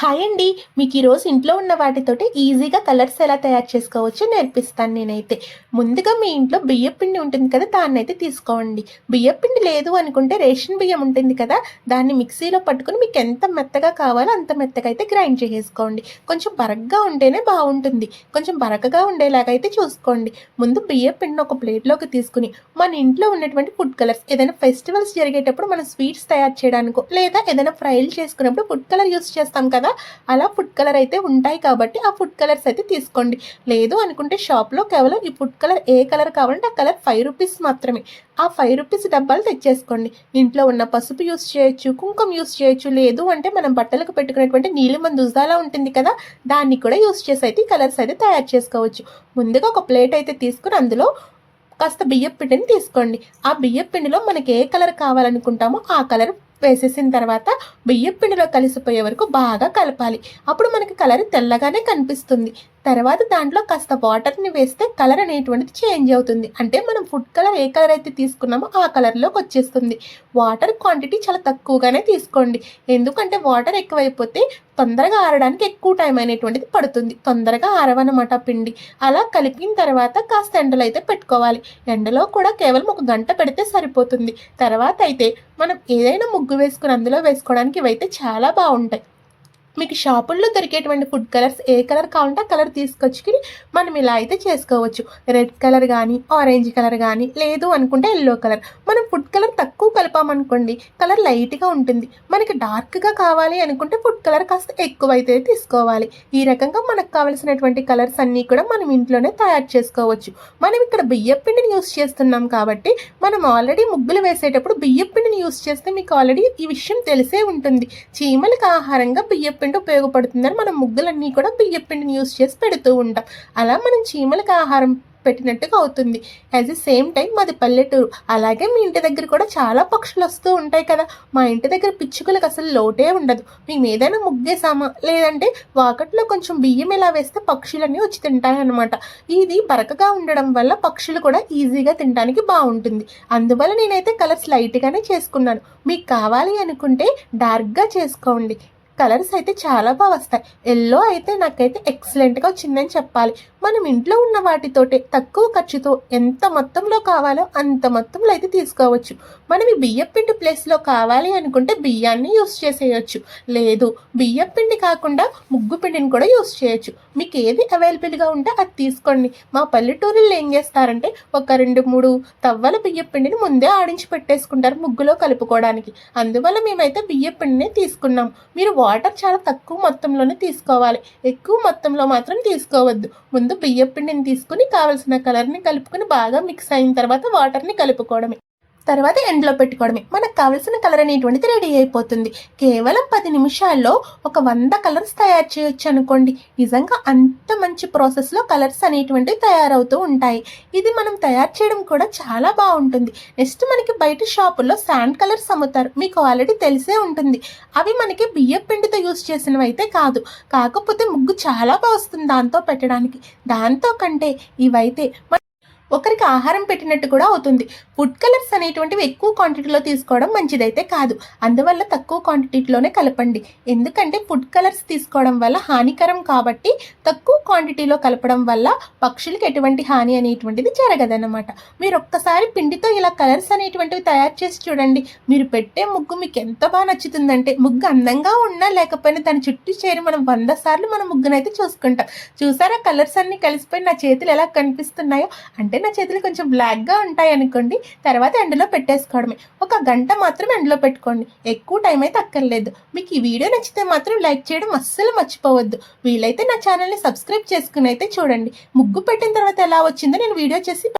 Hi అండి. మీకు ఈరోజు ఇంట్లో ఉన్న వాటితోటి ఈజీగా కలర్స్ ఎలా తయారు చేసుకోవచ్చో నేర్పిస్తాను నేనైతే. ముందుగా మీ ఇంట్లో బియ్యం పిండి ఉంటుంది కదా దాన్ని అయితే తీసుకోండి. బియ్యం పిండి లేదు అనుకుంటే రేషన్ బియ్యం ఉంటుంది కదా దాన్ని మిక్సీలో పట్టుకుని మీకు ఎంత మెత్తగా కావాలో అంత మెత్తగా అయితే గ్రైండ్ చేసేసుకోండి. కొంచెం బరగ్గా ఉంటేనే బాగుంటుంది. కొంచెం బరకగా ఉండేలాగా అయితే చూసుకోండి. ముందు బియ్యం పిండిని ఒక ప్లేట్లోకి తీసుకుని మన ఇంట్లో ఉన్నటువంటి ఫుడ్ కలర్స్ ఏదైనా ఫెస్టివల్స్ జరిగేటప్పుడు మనం స్వీట్స్ తయారు చేయడానికో లేదా ఏదైనా ఫ్రైలు చేసుకున్నప్పుడు ఫుడ్ కలర్ యూస్ చేస్తాం కదా అలా ఫుడ్ కలర్ అయితే ఉంటాయి కాబట్టి ఆ ఫుడ్ కలర్స్ అయితే తీసుకోండి. లేదు అనుకుంటే షాప్లో కేవలం ఈ ఫుడ్ కలర్ ఏ కలర్ కావాలంటే ఆ కలర్ ఫైవ్ రూపీస్ మాత్రమే. ఆ ఫైవ్ రూపీస్ డబ్బాలు తెచ్చేసుకోండి. ఇంట్లో ఉన్న పసుపు యూస్ చేయొచ్చు కుంకుమ యూస్ చేయొచ్చు లేదు అంటే మనం బట్టలకు పెట్టుకునేటువంటి నీలిమ దుజాలా ఉంటుంది కదా? దాన్ని కూడా యూస్ చేసి అయితే కలర్స్ అయితే తయారు చేసుకోవచ్చు. ముందుగా ఒక ప్లేట్ అయితే తీసుకుని అందులో కాస్త బియ్యం పిండిని తీసుకోండి. ఆ బియ్యం పిండిలో మనకి ఏ కలర్ కావాలనుకుంటామో ఆ కలర్ వేసేసిన తర్వాత బియ్యం పిండిలో కలిసిపోయే వరకు బాగా కలపాలి. అప్పుడు మనకి కలర్ తెల్లగానే కనిపిస్తుంది. తర్వాత దాంట్లో కాస్త వాటర్ని వేస్తే కలర్ అనేటువంటిది చేంజ్ అవుతుంది. అంటే మనం ఫుడ్ కలర్ ఏ కలర్ అయితే తీసుకున్నామో ఆ కలర్లోకి వచ్చేస్తుంది. వాటర్ క్వాంటిటీ చాలా తక్కువగానే తీసుకోండి. ఎందుకంటే వాటర్ ఎక్కువైపోతే తొందరగా ఆరడానికి ఎక్కువ టైం అనేటువంటిది పడుతుంది. తొందరగా ఆరవనమాట పిండి. అలా కలిపిన తర్వాత కాస్త ఎండలో అయితే పెట్టుకోవాలి. ఎండలో కూడా కేవలం ఒక గంట పెడితే సరిపోతుంది. తర్వాత అయితే మనం ఏదైనా ముగ్గు వేసుకుని అందులో వేసుకోవడానికి ఇవైతే చాలా బాగుంటాయి. మీకు షాపుల్లో దొరికేటువంటి ఫుడ్ కలర్స్ ఏ కలర్ కావాలంటే ఆ కలర్ తీసుకొచ్చుకుని మనం ఇలా అయితే చేసుకోవచ్చు. రెడ్ కలర్ కానీ ఆరెంజ్ కలర్ కానీ లేదు అనుకుంటే ఎల్లో కలర్. మనం ఫుడ్ కలర్ తక్కువ కలిపామనుకోండి కలర్ లైట్గా ఉంటుంది. మనకి డార్క్గా కావాలి అనుకుంటే ఫుడ్ కలర్ కాస్త ఎక్కువ అయితే తీసుకోవాలి. ఈ రకంగా మనకు కావలసినటువంటి కలర్స్ అన్నీ కూడా మనం ఇంట్లోనే తయారు చేసుకోవచ్చు. మనం ఇక్కడ బియ్యం పిండిని యూస్ చేస్తున్నాం కాబట్టి మనం ఆల్రెడీ ముగ్గులు వేసేటప్పుడు బియ్యం పిండిని యూస్ చేస్తే మీకు ఆల్రెడీ ఈ విషయం తెలిసే ఉంటుంది. చీమలకు ఆహారంగా బియ్యం పిండి ఉపయోగపడుతుందని మనం ముగ్గులన్నీ కూడా బియ్యం పిండిని యూస్ చేసి పెడుతూ ఉంటాం. అలా మనం చీమలకు ఆహారం పెట్టినట్టుగా అవుతుంది. యాజ్ ఎ సేమ్ టైం మాది పల్లెటూరు. అలాగే మీ ఇంటి దగ్గర కూడా చాలా పక్షులు వస్తూ ఉంటాయి కదా. మా ఇంటి దగ్గర పిచ్చుకలకు అసలు లోటే ఉండదు. మేము ఏదైనా ముగ్గేసామా? లేదంటే వాకట్లో కొంచెం బియ్యం ఎలా వేస్తే పక్షులన్నీ వచ్చి తింటాయన్నమాట ఇది బరకగా ఉండడం వల్ల పక్షులు కూడా ఈజీగా తినడానికి బాగుంటుంది. అందువల్ల నేనైతే కలర్స్ లైట్గానే చేసుకున్నాను. మీకు కావాలి అనుకుంటే డార్క్గా చేసుకోండి. కలర్స్ అయితే చాలా బాగా వస్తాయి. ఎల్లో అయితే నాకైతే ఎక్సలెంట్గా వచ్చిందని చెప్పాలి. మనం ఇంట్లో ఉన్న వాటితోటే తక్కువ ఖర్చుతో ఎంత మొత్తంలో కావాలో అంత మొత్తంలో అయితే తీసుకోవచ్చు. మనం ఈ బియ్యపిండి ప్లేస్లో కావాలి అనుకుంటే బియ్యాన్ని యూస్ చేసేయచ్చు. లేదు బియ్యపిండి కాకుండా ముగ్గు పిండిని కూడా యూస్ చేయొచ్చు. మీకు ఏది అవైలబుల్గా ఉంటే అది తీసుకోండి. మా పల్లెటూరుల్లో ఏం చేస్తారంటే ఒక రెండు మూడు తవ్వల బియ్యపిండిని ముందే ఆడించి పెట్టేసుకుంటారు ముగ్గులో కలుపుకోవడానికి. అందువల్ల మేమైతే బియ్యపిండినే తీసుకున్నాం. మీరు వాటర్ చాలా తక్కువ మొత్తంలోనే తీసుకోవాలి. ఎక్కువ మొత్తంలో మాత్రం తీసుకోవద్దు. ముందు ముందు బియ్యం పిండిని తీసుకుని కావలసిన కలర్ని కలుపుకొని బాగా మిక్స్ అయిన తర్వాత వాటర్ని కలుపుకోవడమే. తర్వాత ఎండలో పెట్టుకోవడమే. మనకు కావలసిన కలర్ అనేటువంటిది రెడీ అయిపోతుంది. కేవలం పది నిమిషాల్లో ఒక వంద కలర్స్ తయారు చేయొచ్చు అనుకోండి. నిజంగా అంత మంచి ప్రాసెస్లో కలర్స్ అనేటువంటివి తయారవుతూ ఉంటాయి. ఇది మనం తయారు చేయడం కూడా చాలా బాగుంటుంది. నెక్స్ట్ మనకి బయట షాపుల్లో శాండ్ కలర్స్ అమ్ముతారు. మీకు ఆల్రెడీ తెలిసే ఉంటుంది. అవి మనకి బియ్యం పిండితో యూస్ చేసినవి అయితే కాదు. కాకపోతే ముగ్గు చాలా బాగా వస్తుంది దాంతో పెట్టడానికి. దాంతో కంటే ఇవైతే ఒకరికి ఆహారం పెట్టినట్టు కూడా అవుతుంది. ఫుడ్ కలర్స్ అనేటువంటివి ఎక్కువ క్వాంటిటీలో తీసుకోవడం మంచిదైతే కాదు. అందువల్ల తక్కువ క్వాంటిటీలోనే కలపండి. ఎందుకంటే ఫుడ్ కలర్స్ తీసుకోవడం వల్ల హానికరం కాబట్టి తక్కువ క్వాంటిటీలో కలపడం వల్ల పక్షులకి ఎటువంటి హాని అనేటువంటిది జరగదన్నమాట. మీరు ఒక్కసారి పిండితో ఇలా కలర్స్ అనేటువంటివి తయారు చేసి చూడండి. మీరు పెట్టే ముగ్గు మీకు ఎంత బాగా నచ్చుతుందంటే ముగ్గు అందంగా ఉన్నా లేకపోయినా దాని చుట్టూ చేరి మనం వంద సార్లు మన ముగ్గునైతే చూసుకుంటాం. చూసారా కలర్స్ అన్ని కలిసిపోయి నా చేతులు ఎలా కనిపిస్తున్నాయో? అంటే నా చేతులు కొంచెం బ్లాక్గా ఉంటాయి అనుకోండి తర్వాత ఎండలో పెట్టేసుకోవడమే. ఒక గంట మాత్రం ఎండలో పెట్టుకోండి. ఎక్కువ టైం అయితే అక్కర్లేదు. మీకు ఈ వీడియో నచ్చితే మాత్రం లైక్ చేయడం అస్సలు మర్చిపోవద్దు. వీలైతే నా ఛానల్ని సబ్స్క్రైబ్ చేసుకుని అయితే చూడండి. ముగ్గు పెట్టిన తర్వాత ఎలా వచ్చిందో నేను వీడియో చేసి